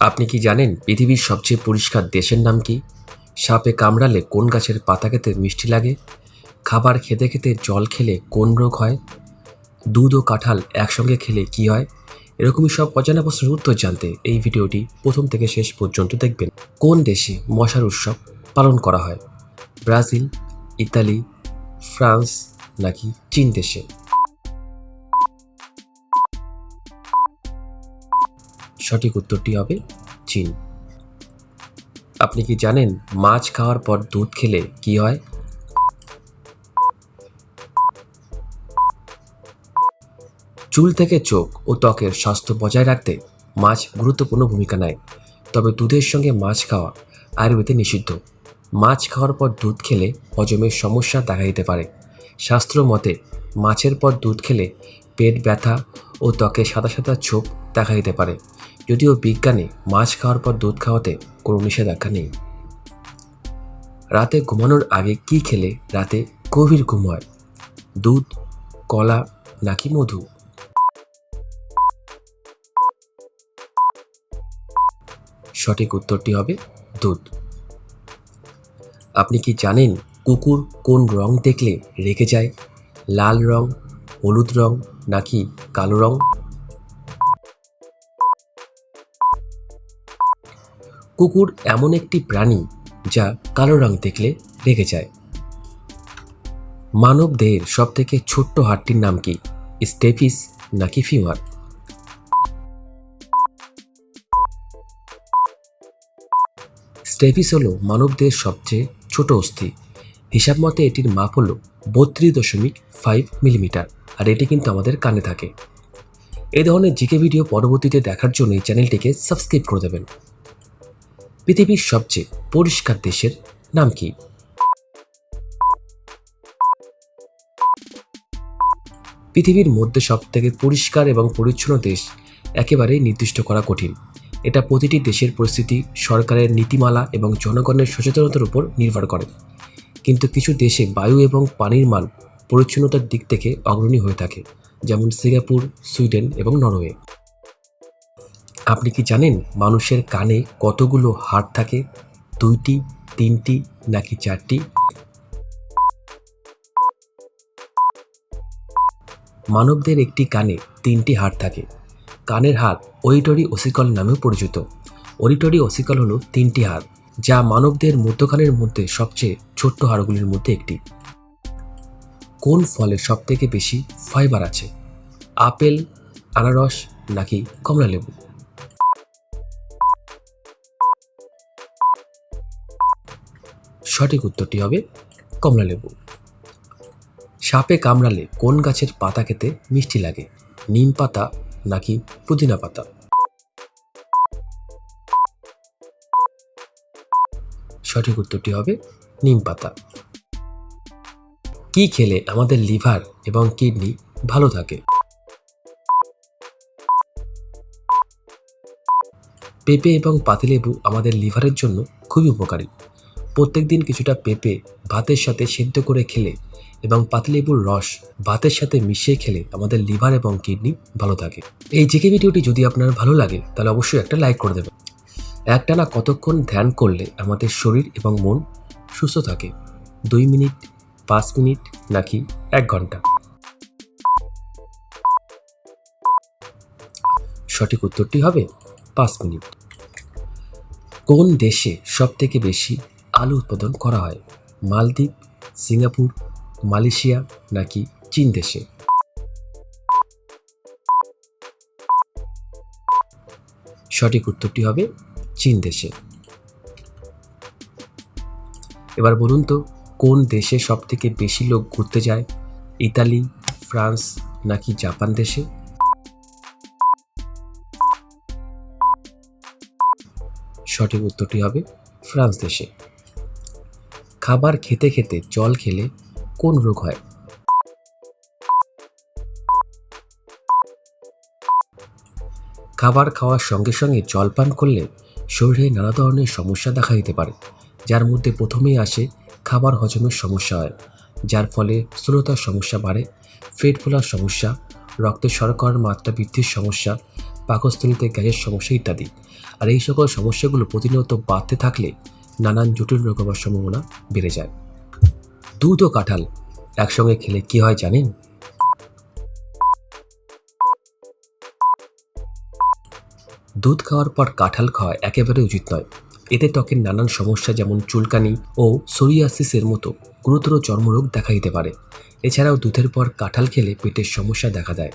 আপনি কি জানেন পৃথিবীর সবচেয়ে পরিষ্কার দেশের নাম কি? সাপে কামড়ালে কোন গাছের পাতা খেতে মিষ্টি লাগে? খাবার খেতে খেতে জল খেলে কোন রোগ হয়? দুধ ও কাঁঠাল একসঙ্গে খেলে কি হয়? এরকমই সব অজানা প্রশ্নের উত্তর জানতে এই ভিডিওটি প্রথম থেকে শেষ পর্যন্ত দেখবেন। কোন দেশে মশার উৎসব পালন করা হয়? ব্রাজিল, ইতালি, ফ্রান্স নাকি চীন দেশে? সঠিক উত্তরটি হবে চীন। আপনি কি জানেন মাছ খাওয়ার পর দুধ খেলে কি হয়? চুল থেকে চোখ ও ত্বকের স্বাস্থ্য বজায় রাখতে মাছ গুরুত্বপূর্ণ ভূমিকা নেয়। তবে দুধের সঙ্গে মাছ খাওয়া আয়ুর্বেদে নিষিদ্ধ। মাছ খাওয়ার পর দুধ খেলে হজমের সমস্যা দেখা দিতে পারে। শাস্ত্র মতে মাছের পর দুধ খেলে পেট ব্যথা ও ত্বকে সাদা সাদা ছোপ দেখা দিতে পারে। যদিও বিজ্ঞানে মাছ খাওয়ার পর দুধ খাওয়াতে কোনো নিষেধাজ্ঞা নেই। রাতে ঘুমানোর আগে কি খেলে? রাতে গভীর ঘুম হয়। দুধ, কলা নাকি মধু? সঠিক উত্তরটি হবে দুধ। আপনি কি জানেন কুকুর কোন রং দেখলে রেগে যায়? লাল রং, হলুদ রং নাকি কালো রং? কুকুর এমন একটি প্রাণী যা কালো রং দেখলে রেগে যায়। মানব দেহের সবথেকে ছোট্ট হাড়টির নাম কি? স্টেফিস নাকি ফিমার স্টেফিস হলো মানবদেহের সবচেয়ে ছোট অস্থি। হিসাব মতে এটির মাপ হলো বত্রিশ দশমিক ফাইভ মিলিমিটার, আর এটি কিন্তু আমাদের কানে থাকে। এ ধরনের জিকে ভিডিও পরবর্তীতে দেখার জন্য এই চ্যানেলটিকে সাবস্ক্রাইব করে দেবেন। পৃথিবীর সবচেয়ে পরিষ্কার দেশের নাম কি? পৃথিবীর মধ্যে সবথেকে পরিষ্কার এবং পরিচ্ছন্ন দেশ একেবারেই নির্দিষ্ট করা কঠিন। এটা প্রতিটি দেশের পরিস্থিতি, সরকারের নীতিমালা এবং জনগণের সচেতনতার উপর নির্ভর করে। কিন্তু কিছু দেশে বায়ু এবং পানির মান পরিচ্ছন্নতার দিক থেকে অগ্রণী হয়ে থাকে, যেমন সিঙ্গাপুর, সুইডেন এবং নরওয়ে। আপনি কি জানেন মানুষের কানে কতগুলো হাড় থাকে? দুইটি, তিনটি, নাকি চারটি? মানবদের একটি কানে তিনটি হাড় থাকে। কানের হাড় অরিটরি ওসিকল নামেও পরিচিত। অরিটরি ওসিকল হলো তিনটি হাড় যা মানবদের মধ্যখানের মধ্যে সবচেয়ে ছোট্ট হাড়গুলির মধ্যে একটি। কোন ফলের সবথেকে বেশি ফাইবার আছে? আপেল, আনারস, নাকি কমলালেবু? সঠিক উত্তরটি হবে কমলালেবু সাপে কামড়ালে কোন গাছের পাতা খেতে মিষ্টি লাগে? নিম পাতা নাকি পুদিনা পাতা? সঠিক উত্তরটি হবে নিম পাতা। কি খেলে আমাদের লিভার এবং কিডনি ভালো থাকে? পেঁপে এবং পাতিলেবু আমাদের লিভারের জন্য খুবই উপকারী। প্রত্যেক দিন কিছুটা পেঁপে ভাতের সাথে সেদ্ধ করে খেলে এবং পাতিলেবুর রস ভাতের সাথে মিশিয়ে খেলে আমাদের লিভার এবং কিডনি ভালো থাকে। এই জেকে ভিডিওটি যদি আপনার ভালো লাগে, তাহলে অবশ্যই একটা লাইক করে দেবেন। একটানা কতক্ষণ ধ্যান করলে আমাদের শরীর এবং মন সুস্থ থাকে? দুই মিনিট, পাঁচ মিনিট নাকি এক ঘণ্টা? সঠিক উত্তরটি হবে পাঁচ মিনিট। কোন দেশে সব থেকে বেশি আলু উৎপাদন করা হয়। মালদ্বীপ, সিঙ্গাপুর, মালয়েশিয়া নাকি চীন দেশে? সঠিক উত্তরটি হবে চীন দেশে। এবার বলুন তো, কোন দেশে সব থেকে বেশি লোক ঘুরতে যায়? ইতালি, ফ্রান্স নাকি জাপান দেশে? সঠিক উত্তরটি হবে ফ্রান্স দেশে। খাবার খেতে খেতে জল খেলে কোন রোগ হয়? খাবার খাওয়ার সঙ্গে সঙ্গে জল পান করলে শরীরে নানা ধরনের সমস্যা দেখা দিতে পারে, যার মধ্যে প্রথমেই আসে খাবার হজমের সমস্যা হয়, যার ফলে স্থূলতার সমস্যা বাড়ে, পেট ফোলার সমস্যা, রক্তে শর্করার মাত্রা বৃদ্ধির সমস্যা, পাকস্থলিতে গ্যাসের সমস্যা ইত্যাদি। আর এই সকল সমস্যাগুলো প্রতিনিয়ত বাড়তে থাকলে নানান জটিল রোগ হওয়ার সম্ভাবনা বেড়ে যায়। দুধ ও কাঁঠাল একসঙ্গে খেলে কি হয় জানেন? দুধ খাওয়ার পর কাঁঠাল খাওয়া একেবারে উচিত নয়। এতে ত্বকের নানান সমস্যা যেমন চুলকানি ও সোরিয়াসিসের মতো গুরুতর চর্মরোগ দেখা দিতে পারে। এছাড়াও দুধের পর কাঁঠাল খেলে পেটের সমস্যা দেখা দেয়।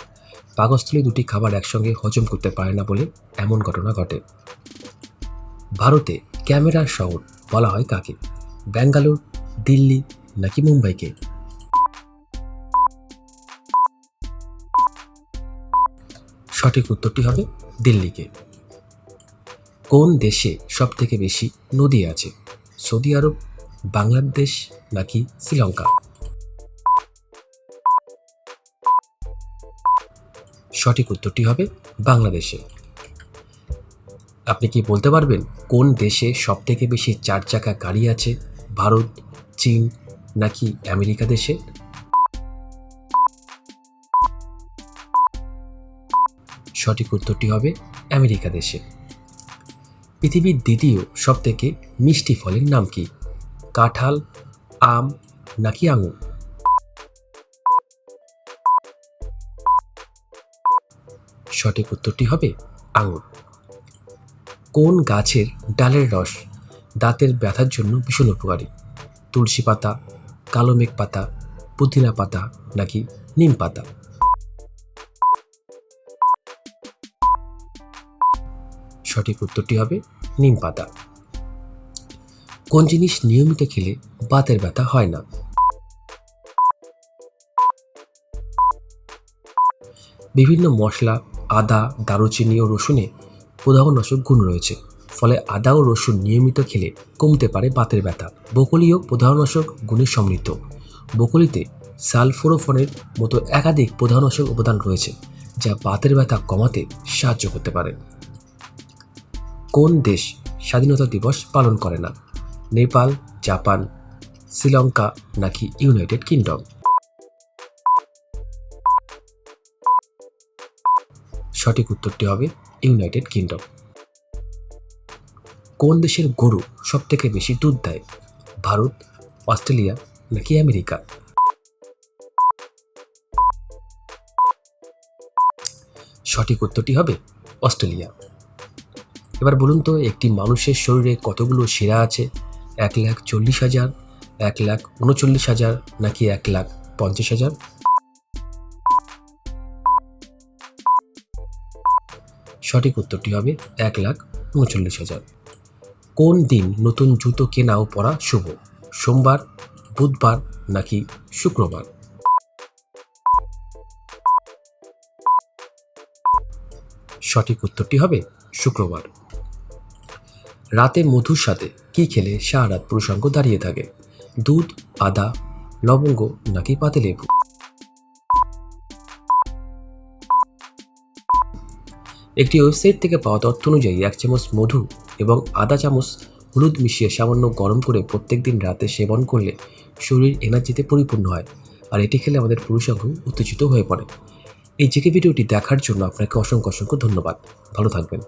পাকস্থলী দুটি খাবার একসঙ্গে হজম করতে পারে না বলে এমন ঘটনা ঘটে। ভারতে ক্যামেরার শহর বলা হয় কাকে? ব্যাঙ্গালোর, দিল্লি নাকি মুম্বাইকে? সঠিক উত্তরটি হবে দিল্লিকে। কোন দেশে সব থেকে বেশি নদী আছে? সৌদি আরব, বাংলাদেশ নাকি শ্রীলঙ্কা? সঠিক উত্তরটি হবে বাংলাদেশে। আপনি কি বলতে পারবেন কোন দেশে সব থেকে বেশি চার চাকা গাড়ি আছে? ভারত, চীন নাকি আমেরিকা দেশে? সঠিক উত্তরটি হবে আমেরিকা দেশে। পৃথিবীর দ্বিতীয় সব থেকে মিষ্টি ফলের নাম কি? কাঁঠাল, আম নাকি আঙুর? সঠিক উত্তরটি হবে আঙুর। কোন গাছের ডালের রস দাঁতের ব্যথার জন্য ভীষণ উপকারী? তুলসী পাতা, কালো মেঘ পাতা, পুদিনা পাতা নাকি নিম পাতা? সঠিক উত্তরটি হবে নিম পাতা। কোন জিনিস নিয়মিত খেলে বাতের ব্যথা হয় না? বিভিন্ন মশলা, আদা, দারুচিনি ও রসুনে প্রদাহনাশক গুণ রয়েছে। ফলে আদা ও রসুন নিয়মিত খেলে কমতে পারে বাতের ব্যথা। বকলিও প্রদাহনাশক গুণে সমৃদ্ধ। বকলিতে সালফোরোফনের মতো একাধিক প্রদাহনাশক উপাদান রয়েছে, যা বাতের ব্যথা কমাতে সাহায্য করতে পারে। কোন দেশ স্বাধীনতা দিবস পালন করে না? নেপাল, জাপান, শ্রীলঙ্কা নাকি ইউনাইটেড কিংডম? সঠিক উত্তরটি হবে ইউনাইটেড কিংডম। কোন দেশের গরু সব থেকে বেশি দুধ দেয়? ভারত, অস্ট্রেলিয়া নাকি আমেরিকা? সঠিক উত্তরটি হবে অস্ট্রেলিয়া। এবার বলুন তো, একটি মানুষের শরীরে কতগুলো শিরা আছে? এক লাখ চল্লিশ হাজার, এক লাখ উনচল্লিশ হাজার নাকি এক লাখ পঞ্চাশ হাজার? সঠিক উত্তরটি হবে এক লাখ উনচল্লিশ হাজার। কোন দিন নতুন জুতো কেনা ও পরা শুভ? সোমবার, বুধবার নাকি শুক্রবার? সঠিক উত্তরটি হবে শুক্রবার। রাতে মধুর সাথে কি খেলে সারা রাত পুরুষাঙ্গ দাঁড়িয়ে থাকে? দুধ, আদা, লবঙ্গ নাকি পাতিলেবু একটি ওয়েবসাইট থেকে পাওয়া তথ্য অনুযায়ী, এক চামচ মধু এবং আধা চামচ হলুদ মিশিয়ে সামান্য গরম করে প্রত্যেক দিন রাতে সেবন করলে শরীর এনার্জিতে পরিপূর্ণ হয় আর এটি খেলে আমাদের পুরুষাঙ্গ উত্তেজিত হয়ে পড়ে। এই জেকে ভিডিওটি দেখার জন্য আপনাকে অসংখ্য অসংখ্য ধন্যবাদ। ভালো থাকবেন।